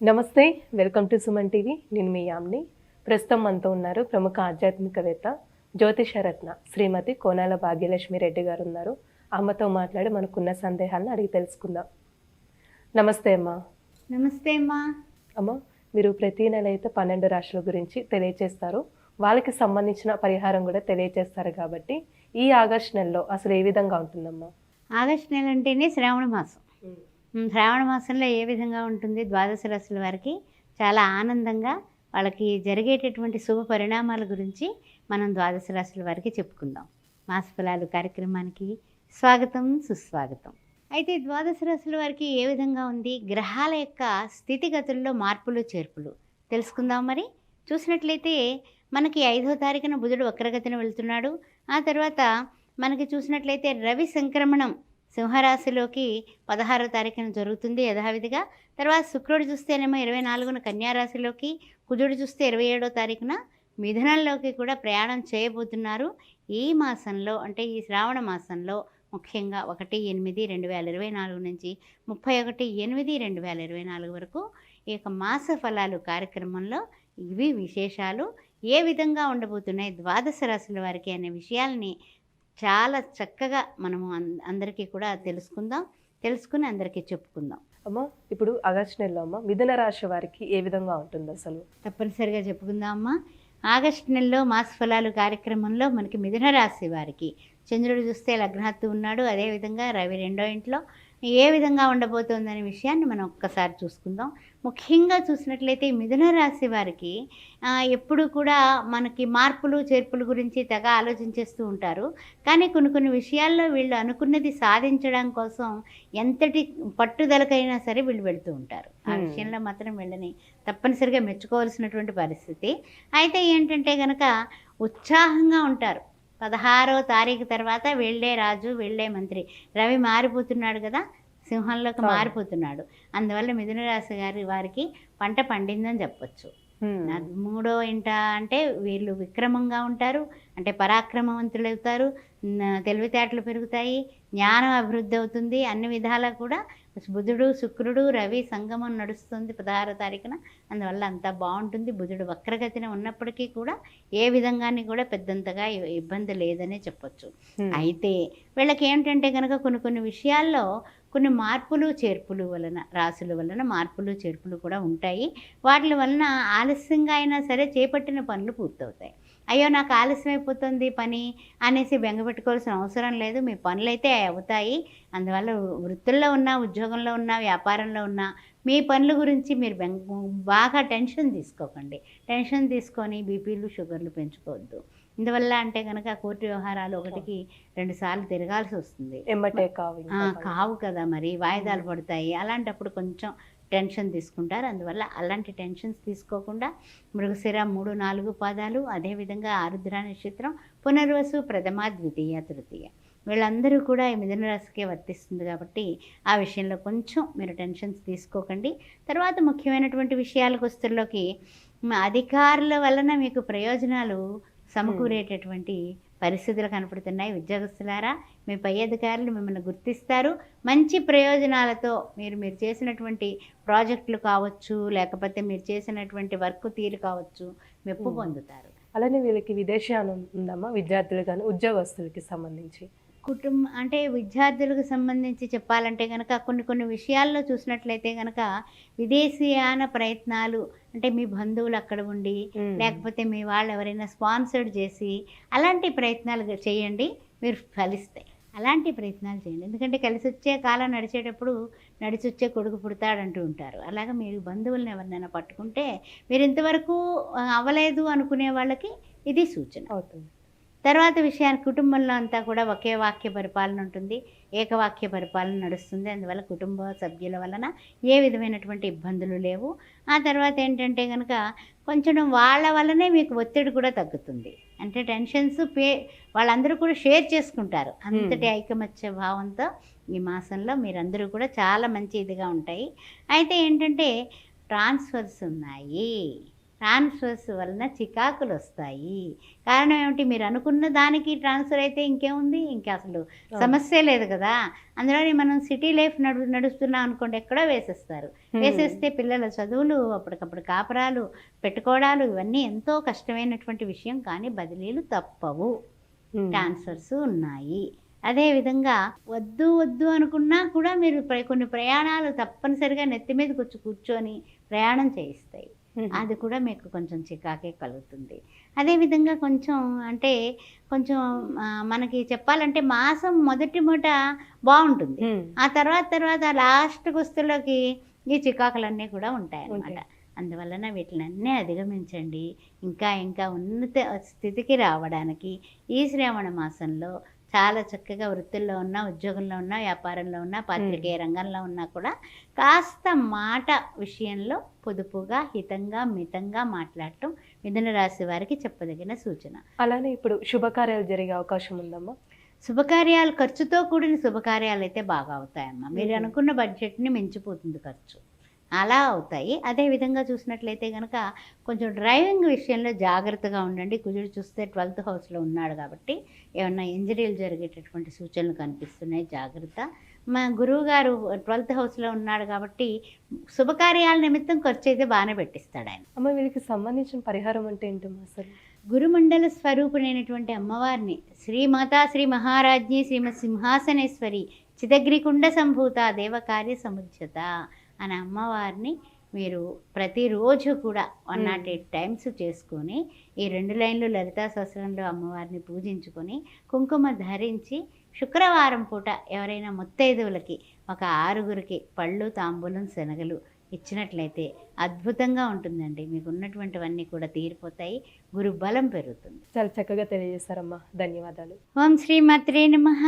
నమస్తే welcome to Suman TV. నేను మీ యామ్ని. ప్రస్తుతం మనతో ఉన్నారు ప్రముఖ ఆధ్యాత్మికవేత్త జ్యోతిషరత్న శ్రీమతి కోనాల భాగ్యలక్ష్మి రెడ్డి గారు ఉన్నారు. అమ్మతో మాట్లాడి మనకున్న సందేహాలను అడిగి తెలుసుకుందాం. నమస్తే అమ్మా. నమస్తే అమ్మా. అమ్మ మీరు ప్రతి నెల అయితే పన్నెండు రాశుల గురించి తెలియచేస్తారు. వాళ్ళకి సంబంధించిన పరిహారం కూడా తెలియచేస్తారు కాబట్టి ఈ ఆగస్ట్ నెలలో అసలు ఏ విధంగా ఉంటుందమ్మా? ఆగస్టు నెల అంటేనే శ్రావణ మాసం. శ్రావణ మాసంలో ఏ విధంగా ఉంటుంది? ద్వాదశ రాశుల వారికి చాలా ఆనందంగా వాళ్ళకి జరిగేటటువంటి శుభ పరిణామాల గురించి మనం ద్వాదశ రాశుల వారికి చెప్పుకుందాం. మాస ఫలాలు కార్యక్రమానికి స్వాగతం సుస్వాగతం. అయితే ద్వాదశ రాశుల వారికి ఏ విధంగా ఉంది? గ్రహాల యొక్క స్థితిగతుల్లో మార్పులు చేర్పులు తెలుసుకుందాం మరి. చూసినట్లయితే మనకి ఐదో తారీఖున బుధుడు వక్రగతిన వెళ్తున్నాడు. ఆ తర్వాత మనకి చూసినట్లయితే రవి సంక్రమణం సింహరాశిలోకి పదహారో తారీఖున జరుగుతుంది యథావిధిగా. తర్వాత శుక్రుడు చూస్తేనేమో ఇరవై నాలుగున కన్యారాశిలోకి కుజుడు చూస్తే ఇరవై ఏడో తారీఖున మిథునంలోకి కూడా ప్రయాణం చేయబోతున్నారు. ఈ మాసంలో అంటే ఈ శ్రావణ మాసంలో ముఖ్యంగా ఒకటి ఎనిమిది రెండు వేల ఇరవై నాలుగు నుంచి ముప్పై ఒకటి ఎనిమిది రెండు వేల ఇరవై నాలుగు వరకు ఈ యొక్క మాస ఫలాలు కార్యక్రమంలో ఇవి విశేషాలు. ఏ విధంగా ఉండబోతున్నాయి ద్వాదశ రాశుల వారికి అనే విషయాల్ని చాలా చక్కగా మనము అందరికీ కూడా తెలుసుకుందాం. తెలుసుకుని అందరికీ చెప్పుకుందాం. అమ్మ ఇప్పుడు ఆగస్ట్ నెలలో అమ్మ మిథున రాశి వారికి ఏ విధంగా ఉంటుంది అసలు? తప్పనిసరిగా చెప్పుకుందాం అమ్మా. ఆగస్టు నెలలో మాస ఫలాలు కార్యక్రమంలో మనకి మిథున రాశి వారికి చంద్రుడు చూస్తే లగ్నాత్తు ఉన్నాడు. అదేవిధంగా రవి రెండో ఇంట్లో ఏ విధంగా ఉండబోతోందనే విషయాన్ని మనం ఒక్కసారి చూసుకుందాం. ముఖ్యంగా చూసినట్లయితే మిథున రాశి వారికి ఎప్పుడు కూడా మనకి మార్పులు చేర్పుల గురించి తెగ ఆలోచించేస్తూ ఉంటారు. కానీ కొన్ని కొన్ని విషయాల్లో వీళ్ళు అనుకున్నది సాధించడం కోసం ఎంతటి పట్టుదలకైనా సరే వీళ్ళు వెళ్తూ ఉంటారు. ఆ. విషయంలో మాత్రం వీళ్ళని తప్పనిసరిగా మెచ్చుకోవాల్సినటువంటి పరిస్థితి. అయితే ఏంటంటే కనుక ఉత్సాహంగా ఉంటారు. పదహారో తారీఖు తర్వాత వెళ్ళే రాజు వెళ్ళే మంత్రి. రవి మారిపోతున్నాడు కదా సింహంలోకి. మారిపోతున్నాడు. అందువల్ల మిథున రాశి గారి వారికి పంట పండిందని చెప్పొచ్చు. మూడో ఇంట అంటే వీళ్ళు విక్రమంగా ఉంటారు. అంటే పరాక్రమవంతులు అవుతారు తెలివితేటలు పెరుగుతాయి జ్ఞానం అభివృద్ధి అవుతుంది అన్ని విధాలా కూడా బుధుడు శుక్రుడు రవి సంగమం నడుస్తుంది పదహారో తారీఖున. అందువల్ల అంతా బాగుంటుంది. బుధుడు వక్రగతిన ఉన్నప్పటికీ కూడా ఏ విధంగాని కూడా పెద్దంతగా ఇబ్బంది లేదనే చెప్పొచ్చు. అయితే వీళ్ళకి ఏంటంటే కనుక కొన్ని కొన్ని విషయాల్లో కొన్ని మార్పులు చేర్పులు వలన రాసుల వలన మార్పులు చేర్పులు కూడా ఉంటాయి. వాటి వలన ఆలస్యంగా అయినా సరే చేపట్టిన పనులు పూర్తవుతాయి. అయ్యో నాకు ఆలస్యం అయిపోతుంది పని అనేసి బెంగపెట్టుకోవాల్సిన అవసరం లేదు. మీ పనులు అయితే అవుతాయి. అందువల్ల వృత్తుల్లో ఉన్నా ఉద్యోగంలో ఉన్నా వ్యాపారంలో ఉన్నా మీ పనుల గురించి మీరు బెంగ బాగా టెన్షన్ తీసుకోకండి. టెన్షన్ తీసుకొని బీపీలు షుగర్లు పెంచుకోవద్దు. ఇందువల్ల అంటే కనుక కోర్టు వ్యవహారాలు ఒకటికి రెండు సార్లు తిరగాల్సి వస్తుంది. కావు కదా మరి. వాయిదాలు పడతాయి. అలాంటప్పుడు కొంచెం టెన్షన్ తీసుకుంటారు. అందువల్ల అలాంటి టెన్షన్స్ తీసుకోకుండా మృగశిర మూడు నాలుగు పాదాలు అదేవిధంగా ఆరుద్ర నక్షత్రం పునర్వసు ప్రథమ ద్వితీయ తృతీయ. వీళ్ళందరూ కూడా ఈ మిథున రాశికే వర్తిస్తుంది కాబట్టి ఆ విషయంలో కొంచెం మీరు టెన్షన్స్ తీసుకోకండి. తర్వాత ముఖ్యమైనటువంటి విషయాలకు వస్తుల్లోకి అధికారుల వలన మీకు ప్రయోజనాలు సమకూరేటటువంటి పరిస్థితులు కనపడుతున్నాయి. ఉద్యోగస్తులారా మీ పై అధికారులు మిమ్మల్ని గుర్తిస్తారు. మంచి ప్రయోజనాలతో మీరు మీరు చేసినటువంటి ప్రాజెక్టులు కావచ్చు లేకపోతే మీరు చేసినటువంటి వర్క్ తీరు కావచ్చు మెప్పు. పొందుతారు. అలానే వీళ్ళకి విదేశానం ఉందమ్మా విద్యార్థులు కానీ ఉద్యోగస్తులకి సంబంధించి. కుటుంబ అంటే విద్యార్థులకు సంబంధించి చెప్పాలంటే కనుక కొన్ని కొన్ని విషయాల్లో చూసినట్లయితే కనుక విదేశీయాన ప్రయత్నాలు అంటే మీ బంధువులు అక్కడ ఉండి. లేకపోతే మీ వాళ్ళు ఎవరైనా స్పాన్సర్డ్ చేసి అలాంటి ప్రయత్నాలు చేయండి మీరు ఫలిస్తాయి అలాంటి ప్రయత్నాలు చేయండి. ఎందుకంటే కలిసి వచ్చే కాలం నడిచేటప్పుడు నడిచి వచ్చే కొడుకు పుడతాడంటూ ఉంటారు. అలాగే మీరు బంధువులను ఎవరినైనా పట్టుకుంటే మీరు ఇంతవరకు అవ్వలేదు అనుకునే వాళ్ళకి ఇది సూచన. అవుతుంది. తర్వాత విషయానికి కుటుంబంలో అంతా కూడా ఒకే వాక్య పరిపాలన ఉంటుంది ఏకవాక్య పరిపాలన నడుస్తుంది. అందువల్ల కుటుంబ సభ్యుల వలన ఏ విధమైనటువంటి ఇబ్బందులు లేవు. ఆ తర్వాత ఏంటంటే కనుక కొంచెం వాళ్ళ వల్లనే మీకు ఒత్తిడి కూడా తగ్గుతుంది. అంటే టెన్షన్స్ పే వాళ్ళందరూ కూడా షేర్ చేసుకుంటారు. అంతటి ఐకమత్య భావంతో ఈ మాసంలో మీరందరూ కూడా చాలా మంచి ఇదిగా ఉంటాయి. అయితే ఏంటంటే ట్రాన్స్ఫర్స్ ఉన్నాయి. ట్రాన్స్ఫర్స్ వలన చికాకులు వస్తాయి కారణం ఏమిటి? మీరు అనుకున్న దానికి ట్రాన్స్ఫర్ అయితే ఇంకేముంది? ఇంకా అసలు సమస్య లేదు కదా? అందులోని మనం సిటీ లైఫ్ నడు నడుస్తున్నాం అనుకోండి ఎక్కడో వేసేస్తారు. వేసేస్తే పిల్లల చదువులు అప్పటికప్పుడు కాపరాలు పెట్టుకోవడాలు ఇవన్నీ ఎంతో కష్టమైనటువంటి విషయం కానీ బదిలీలు తప్పవు. ట్రాన్స్ఫర్స్ ఉన్నాయి. అదేవిధంగా వద్దు వద్దు అనుకున్నా కూడా మీరు కొన్ని ప్రయాణాలు తప్పనిసరిగా నెత్తి మీదకి వచ్చి కూర్చొని ప్రయాణం చేయిస్తాయి. అది కూడా మీకు కొంచెం చికాకే కలుగుతుంది. అదేవిధంగా కొంచెం అంటే కొంచెం మనకి చెప్పాలంటే మాసం మొదటి మూట బాగుంటుంది. ఆ తర్వాత తర్వాత లాస్ట్ గుస్తులోకి ఈ చికాకులన్నీ కూడా ఉంటాయి. అందువలన వీటిలన్నీ అధిగమించండి. ఇంకా ఇంకా ఉన్నత స్థితికి రావడానికి ఈ శ్రావణ మాసంలో చాలా చక్కగా వృత్తుల్లో ఉన్నా ఉద్యోగంలో ఉన్నా వ్యాపారంలో ఉన్నా పాత్రికేయ రంగంలో ఉన్నా కూడా కాస్త మాట విషయంలో పొదుపుగా హితంగా మితంగా మాట్లాడటం మిథున రాశి వారికి చెప్పదగిన సూచన. అలానే ఇప్పుడు శుభకార్యాలు జరిగే అవకాశం ఉందమ్మా. శుభకార్యాలు ఖర్చుతో కూడిన శుభకార్యాలు అయితే బాగా అవుతాయమ్మా. మీరు. అనుకున్న బడ్జెట్ని మించిపోతుంది ఖర్చు. అలా అవుతాయి. అదే విధంగా చూసినట్లయితే కనుక కొంచెం డ్రైవింగ్ విషయంలో జాగ్రత్తగా ఉండండి. కుజుడు చూస్తే ట్వెల్త్ హౌస్లో ఉన్నాడు కాబట్టి ఏమన్నా ఇంజరీలు జరిగేటటువంటి సూచనలు కనిపిస్తున్నాయి. జాగ్రత్త. మా గురువు గారు ట్వెల్త్ హౌస్లో ఉన్నాడు కాబట్టి శుభకార్యాల నిమిత్తం ఖర్చు అయితే బాగానే పెట్టిస్తాడు ఆయన. అమ్మ వీళ్ళకి సంబంధించిన పరిహారం అంటే ఏంటమ్మా అసలు? గురుమండల స్వరూపుడైనటువంటి అమ్మవారిని శ్రీ మాతా శ్రీ మహారాజ్ఞి శ్రీమత్ సింహాసనేశ్వరి చిదగ్రికుండ సంభూత దేవకార్య సముజ్జత అనే అమ్మవారిని మీరు ప్రతిరోజు కూడా వన్ నాట్ ఎయిట్ టైమ్స్ చేసుకొని ఈ రెండు లైన్లు లలితా సహస్రంలో అమ్మవారిని పూజించుకొని కుంకుమ ధరించి శుక్రవారం పూట ఎవరైనా ముత్తైదువులకి ఒక ఆరుగురికి పళ్ళు తాంబూలం శనగలు ఇచ్చినట్లయితే అద్భుతంగా ఉంటుందండి. మీకు ఉన్నటువంటివన్నీ కూడా తీరిపోతాయి. గురు బలం పెరుగుతుంది. చాలా చక్కగా తెలియజేస్తారమ్మా. ధన్యవాదాలు. ఓం శ్రీ మాత్రే నమః.